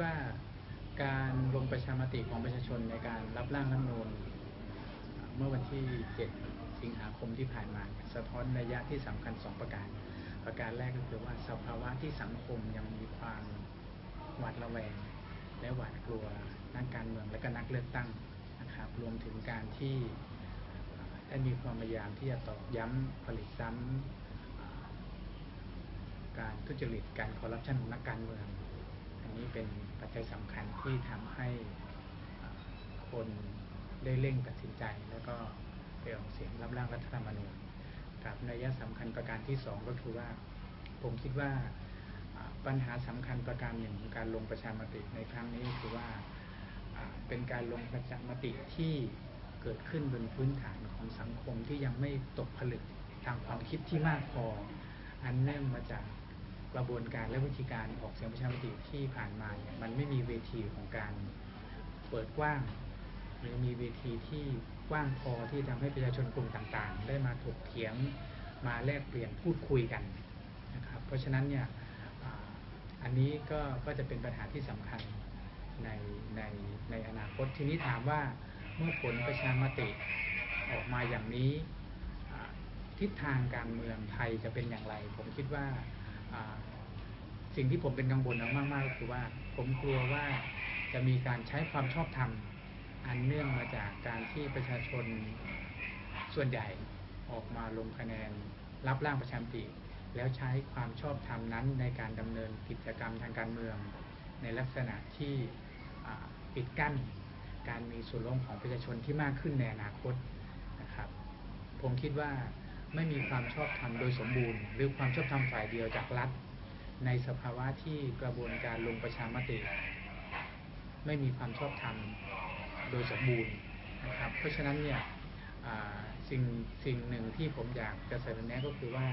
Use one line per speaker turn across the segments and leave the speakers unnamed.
ว่าการลงประชามติของประชาชนในการรับร่างรัฐมนูญเมื่อวันที่ 7 สิงหาคมที่ผ่านมา สะท้อนระยะที่สำคัญ 2 ประการ ประการแรกก็คือว่าสภาวะที่สังคมยังมีความหวาดระแวง และหวาดกลัวนักการเมืองและก็นักเลือกตั้งนะครับรวมถึงการที่ได้มีความพยายามที่จะตอกย้ำผลิตซ้ำการทุจริตการคอร์รัปชันของนักการเมือง อันนี้เป็น ปัจจัยสำคัญที่ทำให้คนได้เร่งตัดสินใจ แล้วก็ไปออกเสียงรับร่างรัฐธรรมนูญกับนัยสำคัญประการที่2ก็คือว่า ผมคิดว่าปัญหาสำคัญประการหนึ่งของการลงประชามติในครั้งนี้คือว่าเป็นการลงประชามติที่เกิดขึ้นบนพื้นฐานของสังคมที่ยังไม่ตกผลึกทางความคิดที่มากพอ อันเนื่องมาจาก กระบวนการและวิธีการออกเสียงประชามติที่ผ่านมาเนี่ยมันไม่มีเวทีของการเปิดกว้าง หรือมีเวทีที่กว้างพอที่ทำให้ประชาชนกลุ่มต่างๆ ได้มาถกเถียงมาแลกเปลี่ยนพูดคุยกันนะครับเพราะฉะนั้นเนี่ยอันนี้ก็ก็จะเป็นปัญหาที่สำคัญในในในอนาคตทีนี้ถามว่าเมื่อผลประชามติออกมาอย่างนี้ทิศทางการเมืองไทยจะเป็นอย่างไร ผมคิดว่า สิ่งที่ผมเป็นกังวลมากๆก็คือว่า ผมกลัวว่าจะมีการใช้ความชอบธรรมอันเนื่องมาจากการที่ประชาชนส่วนใหญ่ออกมาลงคะแนน รับร่างประชามติแล้วใช้ความชอบธรรมนั้นในการดำเนินกิจกรรมทางการเมือง ในลักษณะที่ปิดกั้นการมีส่วนร่วมของประชาชนที่มากขึ้นในอนาคตนะครับ ผมคิดว่าไม่มีความชอบธรรมโดยสมบูรณ์ หรือความชอบธรรมฝ่ายเดียวจากรัฐ ในสภาวะที่กระบวนการลงประชามติ ไม่มีความชอบธรรมโดยสมบูรณ์นะครับ เพราะฉะนั้นเนี่ยสิ่งสิ่งหนึ่งที่ผมอยากจะเสนอแนะก็คือว่า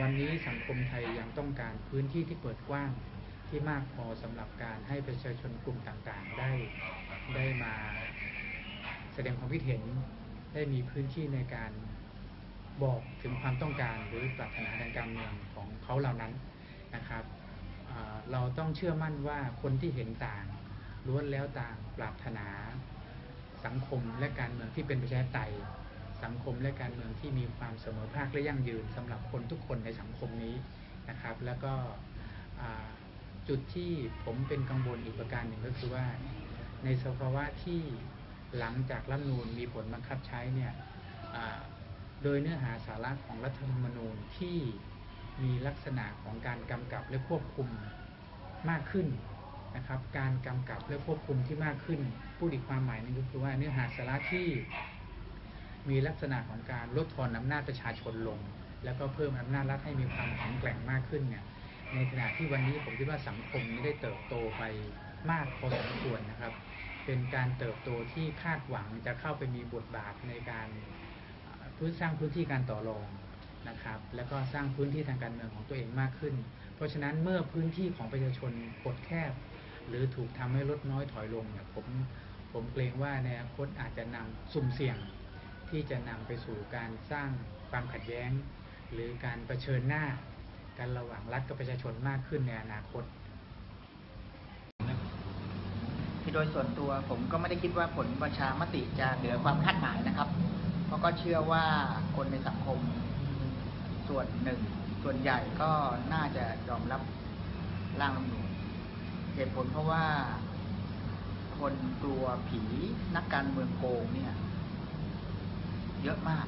วันนี้สังคมไทยยังต้องการพื้นที่ที่เปิดกว้างที่มากพอสำหรับการให้ประชาชนกลุ่มต่างๆ ได้ได้มาแสดงความคิดเห็นได้มีพื้นที่ในการบอกถึงความต้องการหรือปรารถนาทางการเมืองของเขาเหล่านั้น นะครับเราต้องเชื่อมั่นว่าคนที่เห็นต่างล้วนแล้วต่างปรารถนา สังคมและการเมืองที่เป็นประชาธิปไตยสังคมและการเมืองที่มีความเสมอภาคและยั่งยืนสำหรับคนทุกคนในสังคมนี้นะครับ แล้วก็จุดที่ผมเป็นกังวลอีกประการหนึ่งก็คือว่าในสภาวะที่หลังจากรัฐนูลมีผลบังคับใช้เนี่ยโดยเนื้อหาสาระของรัฐธรรมนูญที่ มีลักษณะของการกำกับและควบคุมมากขึ้นนะครับ การกำกับและควบคุมที่มากขึ้นพูดอีกความหมายนึงก็คือว่าเนื้อหาสาระที่มีลักษณะของการลดทอนอำนาจประชาชนลง แล้วก็เพิ่มอำนาจรัฐให้มีความแข็งแกร่งมากขึ้นเนี่ยในขณะที่วันนี้ผมคิดว่าสังคมไม่ได้เติบโตไปมากพอสมควรนะครับ เป็นการเติบโตที่คาดหวังจะเข้าไปมีบทบาทในการพื้นสร้างพื้นที่การต่อรอง นะครับ แล้วก็สร้างพื้นที่ทางการเมืองของตัวเองมากขึ้น เพราะฉะนั้นเมื่อพื้นที่ของประชาชนกดแคบ หรือถูกทำให้ลดน้อยถอยลงเนี่ยผมผมเกรงว่าในอนาคตอาจจะนำสุ่มเสี่ยงที่จะนำไปสู่การสร้างความขัดแย้ง หรือการรเผชิญหน้ากันระหว่างรัฐกับประชาชนมากขึ้นในอนาคต
ที่โดยส่วนตัวผมก็ไม่ได้คิดว่าผลประชามติจะเหนือความคาดหมายนะครับ เพราะก็เชื่อว่าคนในสังคม ส่วนหนึ่ง ส่วนใหญ่ก็น่าจะยอมรับร่างรัฐมนูญเหตุผลเพราะว่าคนกลัวผีนักการเมืองโกงเนี่ย เยอะมาก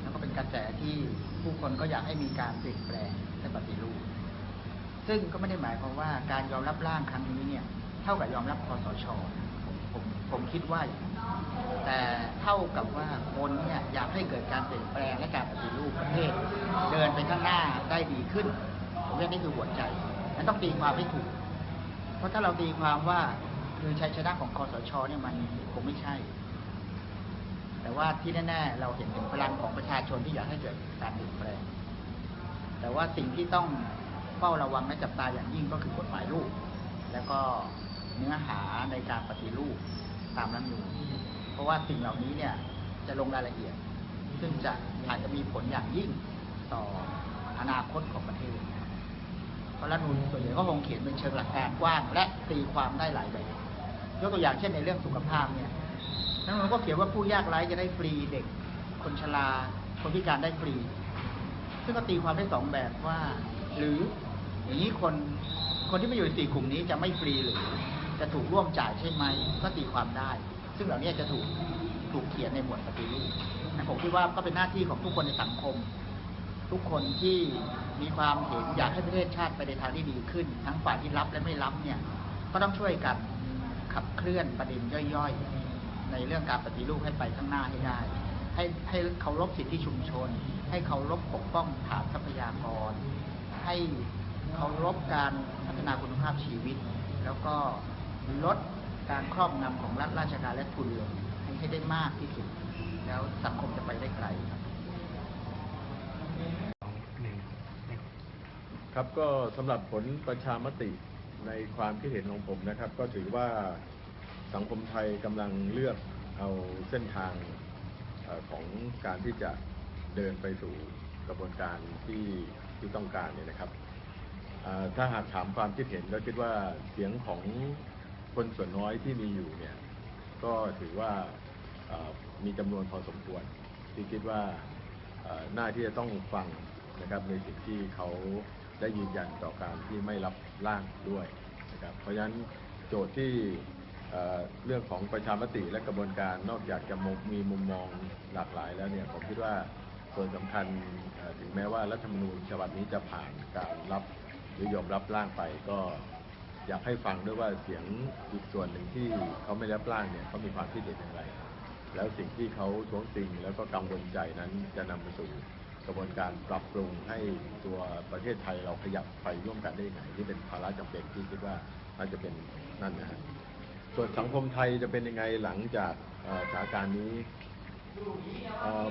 แล้วก็เป็นกระแสที่ผู้คนก็อยากให้มีการเปลี่ยนแปลงและปฏิรูปซึ่งก็ไม่ได้หมายความว่าการยอมรับร่างครั้งนี้เนี่ย เท่ากับยอมรับคอสชผมผมผมคิดว่าอย่างนั้น แต่เท่ากับว่าคนเนี่ยอยากให้เกิดการเปลี่ยนแปลงและการปฏิรูปประเทศ เดินไปข้างหน้าได้ดีขึ้น ผมว่านี่คือหัวใจนั้นต้องตีความให้ถูก เพราะถ้าเราตีความว่าคือชัยชนะของคอสชเนี่ยมันคงไม่ใช่ แต่ว่าที่แน่ๆเราเห็นถึงพลังของประชาชนที่อยากให้เกิดการเปลี่ยนแปลง แต่ว่าสิ่งที่ต้องเฝ้าระวังและจับตาอย่างยิ่งก็คือกฎหมายลูก แล้วก็เนื้อหาในการปฏิรูป ตามรัฐมนูลเพราะว่าสิ่งเหล่านี้เนี่ยจะลงรายละเอียด ซึ่งจะอาจจะมีผลอย่างยิ่งต่ออนาคตของประเทศเพราะราะรัฐธรรมนูญส่วนใหญ่ก็คงเขียนเป็นเชิงหลักการกว้าง และตีความได้หลายแบบยกตัวอย่างเช่นในเรื่องสุขภาพเนี่ยรัฐธรรมนูญก็เขียนว่าผู้ยากไร้จะได้ฟรีเด็ก คนชราคนพิการได้ฟรี ซึ่งก็ตีความได้สองแบบว่า หรืออย่างนี้คนคนที่ไม่อยู่ในสี่กลุ่มนี้จะไม่ฟรีหรือ จะถูกร่วมจ่ายใช่ไหมก็ตีความได้ ซึ่งเหล่านี้จะถูกถูกเขียนในหมวดปฏิรูปผมคิดว่าก็เป็นหน้าที่ของทุกคนในสังคม ทุกคนที่มีความเห็นอยากให้ประเทศชาติไปในทางที่ดีขึ้น ทั้งฝ่ายที่รับและไม่รับเนี่ย ก็ต้องช่วยกันขับเคลื่อนประเด็นย่อยๆ ในเรื่องการปฏิรูปให้ไปข้างหน้าให้ได้ ให้ให้เคารพสิทธิชุมชน ให้เคารพปกป้องฐานทรัพยากร ให้เคารพการพัฒนาคุณภาพชีวิต แล้วก็ ลดการครอบงำของรัฐราชการและทุนลงให้ให้ได้มากที่สุด แล้วสังคมจะไปได้ไกลครับ
ครับก็สำหรับผลประชามติในความคิดเห็นของผมนะครับ ก็ถือว่าสังคมไทยกำลังเลือกเอาเส้นทางของการที่จะเดินไปสู่กระบวนการที่ที่ต้องการเนี่ยนะครับ ถ้าหากถามความคิดเห็นก็คิดว่าเสียงของ คนส่วนน้อยที่มีอยู่เนี่ย ก็ถือว่ามีจำนวนพอสมควร ที่คิดว่าน่าที่จะต้องฟังนะครับในสิ่งที่เขาได้ยืนยันต่อการที่ไม่รับร่างด้วยนะครับเพราะฉะนั้นโจทย์ที่เเรื่องของประชามติและกระบวนการนอกจากจะม,มีมุมมองหลากหลายแล้วเนี่ยผมคิดว่าส่วนสำคัญถึงแม้ว่ารัฐธรรมนูญฉบับนี้จะผ่านการรับหรือยอมรับร่างไปก็ อยากให้ฟังด้วยว่าเสียงอีกส่วนหนึ่งที่เขาไม่รับร่างเนี่ยเขามีความคิดเห็นอย่างไร แล้วสิ่งที่เขาท้วงติงแล้วก็กังวลใจนั้นจะนำไปสู่กระบวนการปรับปรุงให้ตัวประเทศไทยเราขยับไปร่วมกันได้ยังไงที่เป็นภาระจำเป็นที่คิดว่าน่าจะเป็นนั่นนะฮะส่วนสังคมไทยจะเป็นยังไงหลังจากสถานการณ์นี้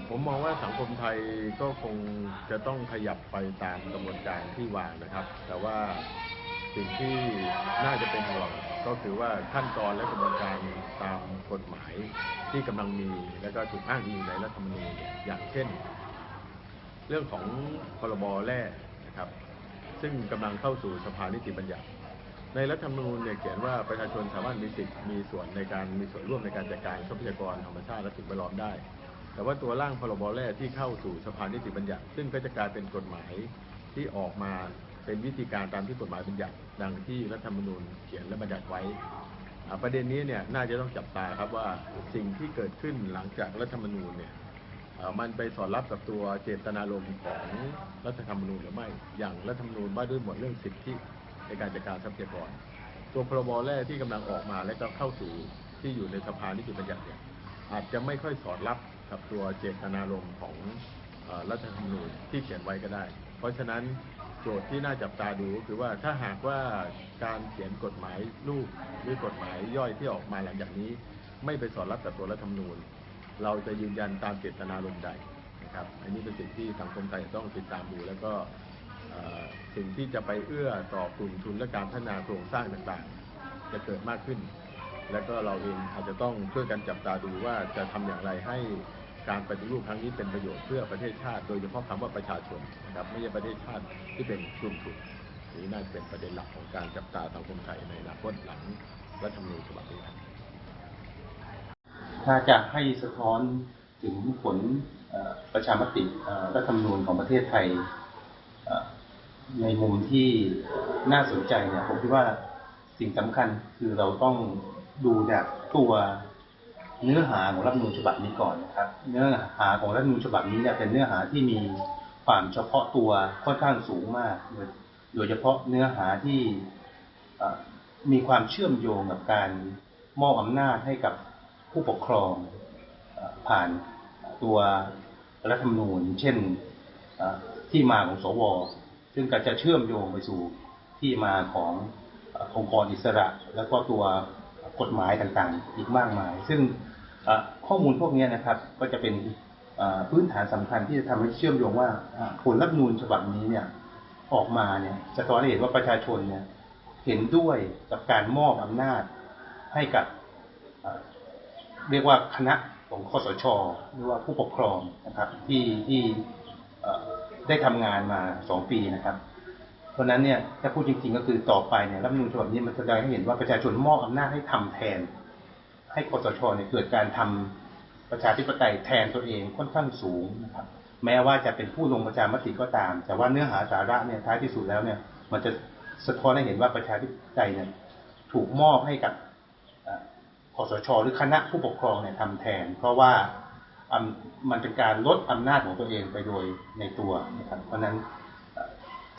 ผมมองว่าสังคมไทยก็คงจะต้องขยับไปตามกระบวนการที่วางนะครับ แต่ว่า สิ่งที่น่าจะเป็นห่วงก็คือว่าขั้นตอนและกระบวนการตามกฎหมายที่กำลังมีและก็ถูกอ้างอิงในรัฐธรรมนูญเนี่ยอย่างเช่น เรื่องของพรบแร่นะครับ ซึ่งกำลังเข้าสู่สภานิติบัญญัติ ในรัฐธรรมนูญเนี่ยเขียนว่าประชาชนสามารถมีสิทธิ์มีส่วนในการมีส่วนร่วมในการจัดการทรัพยากรธรรมชาติและสิ่งแวดล้อมได้ แต่ว่าตัวร่างพรบแร่ที่เข้าสู่สภานิติบัญญัติ ซึ่งก็จะกลายเป็นกฎหมายที่ออกมา เป็นวิธีการตามที่กฎหมายบัญญัติดังที่รัฐธรรมนูญเขียนและบัญญัติไว้ ประเด็นนี้เนี่ยน่าจะต้องจับตาครับว่าสิ่งที่เกิดขึ้นหลังจากรัฐธรรมนูญเนี่ยมันไปสอดรับกับตัวเจตนารมณ์ของรัฐธรรมนูญหรือไม่ อย่างรัฐธรรมนูญว่าด้วยหมวดเรื่องสิทธิในการจัดการทรัพยากร ตัวพรบแรกที่กำลังออกมาและก็เข้าสู่ที่อยู่ในสภานิติบัญญัติเนี่ยอาจจะไม่ค่อยสอดรับกับตัวเจตนารมณ์ของรัฐธรรมนูญที่เขียนไว้ก็ได้ เพราะฉะนั้น โจทย์ที่น่าจับตาดูก็คือว่าถ้าหากว่าการเขียนกฎหมายลูกหรือกฎหมายย่อยที่ออกมาหลังจากนี้ ไม่ไปสอดรับกับตัวรัฐธรรมนูญ เราจะยืนยันตามเจตนารมณ์ใดนะครับ อันนี้เป็นสิ่งที่สังคมไทยต้องติดตามดู แล้วก็สิ่งที่จะไปเอื้อต่อกลุ่มทุนและการพัฒนาโครงสร้างต่างๆ จะเกิดมากขึ้น แล้วก็เราเองอาจจะต้องช่วยกันจับตาดูว่าจะทำอย่างไรให้ การปฏิรูปครั้งนี้เป็นประโยชน์เพื่อประเทศชาติ โดยเฉพาะคำว่าประชาชนนะครับไม่ใช่ประเทศชาติที่เป็นกลุ่มทุนนี้น่าจะเป็นประเด็นหลักของการจับตาสังคมไทยในอนาคตหลังรัฐธรรมนูญฉบับนี้ครับ
ถ้าจะให้สะท้อนถึงผลประชามติรัฐธรรมนูญของประเทศไทยในมุมที่น่าสนใจเนี่ยผมคิดว่าสิ่งสำคัญคือเราต้องดูจากตัว เนื้อหาของรัฐธรรมนูญฉบับนี้ก่อนนะครับ เนื้อหาของรัฐธรรมนูญฉบับนี้เนี่ยเป็นเนื้อหาที่มีความเฉพาะตัวค่อนข้างสูงมาก โดยเฉพาะเนื้อหาที่มีความเชื่อมโยงกับการมอบอำนาจให้กับผู้ปกครองผ่านตัวรัฐธรรมนูญ เช่นที่มาของสว ซึ่งก็จะเชื่อมโยงไปสู่ที่มาขององค์กรอิสระ แล้วก็ตัวกฎหมายต่างๆ อีกมากมาย ซึ่ง ข้อมูลพวกนี้นะครับ ก็จะเป็นพื้นฐานสำคัญที่จะทำให้เชื่อมโยงว่าผลรัฐธรรมนูญฉบับนี้เนี่ยออกมาเนี่ยจะสะท้อนให้เห็นว่าประชาชนเนี่ยเห็นด้วยกับการมอบอำนาจให้กับเรียกว่าคณะของคอสชหรือว่าผู้ปกครองนะครับ ที่ที่ได้ทำงานมาสองปีนะครับ เพราะนั้นเนี่ยถ้าพูดจริงๆก็คือต่อไปเนี่ยรัฐมนูญฉบับนี้มันแสดงให้เห็นว่าประชาชนมอบอำนาจให้ทำแทน ให้คอสชเนี่ยเกิดการทำประชาธิปไตยแทนตัวเองค่อนข้างสูงนะครับ แม้ว่าจะเป็นผู้ลงประชามติก็ตาม แต่ว่าเนื้อหาสาระเนี่ยท้ายที่สุดแล้วเนี่ย มันจะสะท้อนให้เห็นว่าประชาธิปไตยเนี่ยถูกมอบให้กับคอสช หรือคณะผู้ปกครองเนี่ยทำแทน เพราะว่ามันเป็นการลดอำนาจของตัวเองไปโดยในตัวนะครับ เพราะนั้น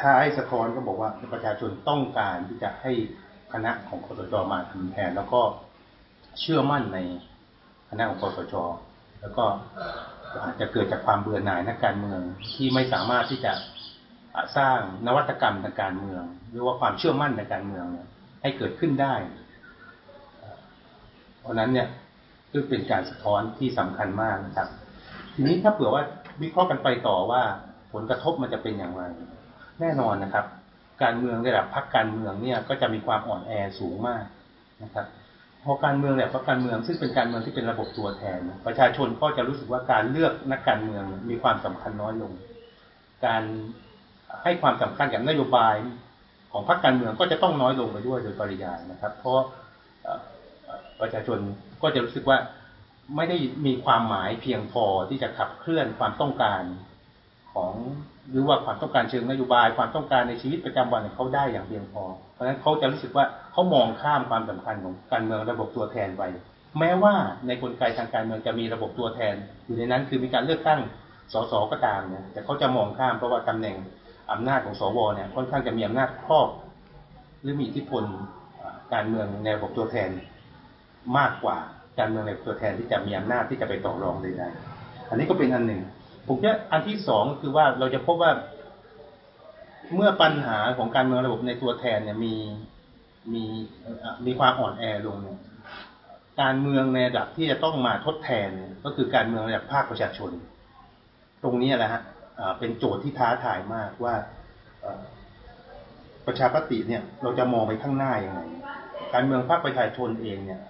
ถ้าให้สะท้อนก็บอกว่าประชาชนต้องการที่จะให้คณะของคอสชมาทำแทน แล้วก็ เชื่อมั่นในคณะของคอสชแล้วก็อาจจะเกิดจากความเบื่อหน่ายนักการเมืองที่ไม่สามารถที่จะสร้างนวัตกรรมทางการเมือง หรือว่าความเชื่อมั่นในการเมืองเนี่ยให้เกิดขึ้นได้ เพราะนั้นเนี่ยก็เป็นการสะท้อนที่สำคัญมากนะครับ ทีนี้ถ้าเผื่อว่าวิเคราะห์กันไปต่อว่าผลกระทบมันจะเป็นอย่างไร แน่นอนนะครับ การเมืองระดับพรรคการเมืองเนี่ยก็จะมีความอ่อนแอสูงมากนะครับ พอการเมืองแบบพรรคการเมืองซึ่งเป็นการเมืองที่เป็นระบบตัวแทน ประชาชนก็จะรู้สึกว่าการเลือกนักการเมืองมีความสำคัญน้อยลง การให้ความสำคัญกับนโยบายของพรรคการเมืองก็จะต้องน้อยลงไปด้วยโดยปริยายนะครับ เพราะประชาชนก็จะรู้สึกว่าไม่ได้มีความหมายเพียงพอที่จะขับเคลื่อนความต้องการของ หรือว่าความต้องการเชิงนโยบาย ความต้องการในชีวิตประจำวันของเขาได้อย่างเพียงพอ เพราะฉะนั้นเขาจะรู้สึกว่าเขามองข้ามความสำคัญของการเมืองระบบตัวแทนไป แม้ว่าในกลไกทางการเมืองจะมีระบบตัวแทน อยู่ในนั้นคือมีการเลือกตั้งสสก็ตามเนี่ยแต่เขาจะมองข้ามเพราะว่าตำแหน่งอำนาจของสวเนี่ยค่อนข้างจะมีอำนาจครอบ หรือมีอิทธิพลการเมืองในระบบตัวแทนมากกว่าการเมืองในตัวแทนที่จะมีอำนาจที่จะไปต่อรองใดๆอันนี้ก็เป็นอันหนึ่ง ผมคิดว่อันที่สองก็คือว่าเราจะพบว่า เมื่อปัญหาของการเมืองระบบในตัวแทนเนี่ยมีมีมีความอ่อนแอลงเนี่ยการเมืองในระดับที่จะต้องมาทดแทนเนี่ยก็คือการเมืองระดับภาคประชาชน ตรงนี้แหละฮะเป็นโจทย์ที่ท้าทายมากว่าประชาปฏิเนี่ย เราจะมองไปข้างหน้ายังไงการเมืองภาคประชาชนเองเนี่ย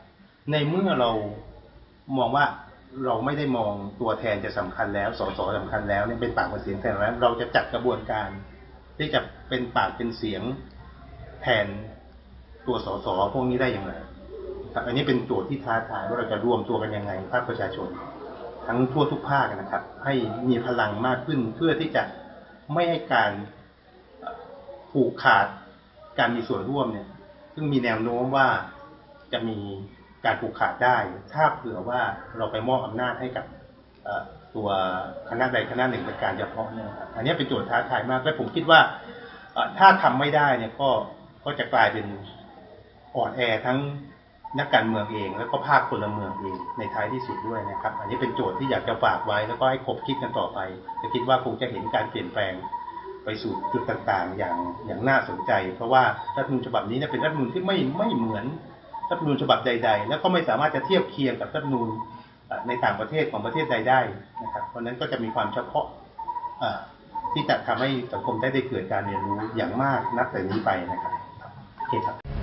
ในเมื่อเรามองว่า เราไม่ได้มองตัวแทนจะสำคัญแล้วสสสำคัญแล้วเนี่ยเป็นปากเป็นเสียงแทนแล้วเราจะจัดกระบวนการที่จะเป็นปากเป็นเสียงแทนตัวสสพวกนี้ได้อย่างไรครับอันนี้เป็นโจทย์ที่ท้าทายว่าเราจะรวมตัวกันยังไงภาคประชาชน ทั้งทั่วทุกภาคนะครับ ให้มีพลังมากขึ้นเพื่อที่จะไม่ให้การผูกขาดการมีส่วนร่วมเนี่ย ซึ่งมีแนวโน้มว่าจะมี การผูกขาดได้ ถ้าเผื่อว่าเราไปมอบอำนาจให้กับตัวคณะใดคณะหนึ่งเป็นการเฉพาะเนี่ยครับอันนี้เป็นโจทย์ท้าทายมากและผมคิดว่าถ้าทำไม่ได้เนี่ยก็ก็จะกลายเป็นอ่อนแอทั้งนักการเมืองเอง แล้วก็ภาคพลเมืองเองในท้ายที่สุดด้วยนะครับ อันนี้เป็นโจทย์ที่อยากจะฝากไว้แล้วก็ให้คบคิดกันต่อไปจะคิดว่าคงจะเห็นการเปลี่ยนแปลงไปสู่จุดต่างๆ อย่างอย่างน่าสนใจ เพราะว่ารัฐมนูญฉบับนี้เนี่ยเป็นรัฐมนูญที่ไม่ไม่เหมือน รัฐธรรมนูญฉบับใด ๆ แล้วก็ไม่สามารถจะเทียบเคียงกับรัฐธรรมนูญในต่างประเทศของประเทศใดได้นะครับเพราะนั้นก็จะมีความเฉพาะที่จะทำให้สังคมได้ได้เกิดการเรียนรู้อย่างมากนับแต่นี้ไปนะครับโอเคครับ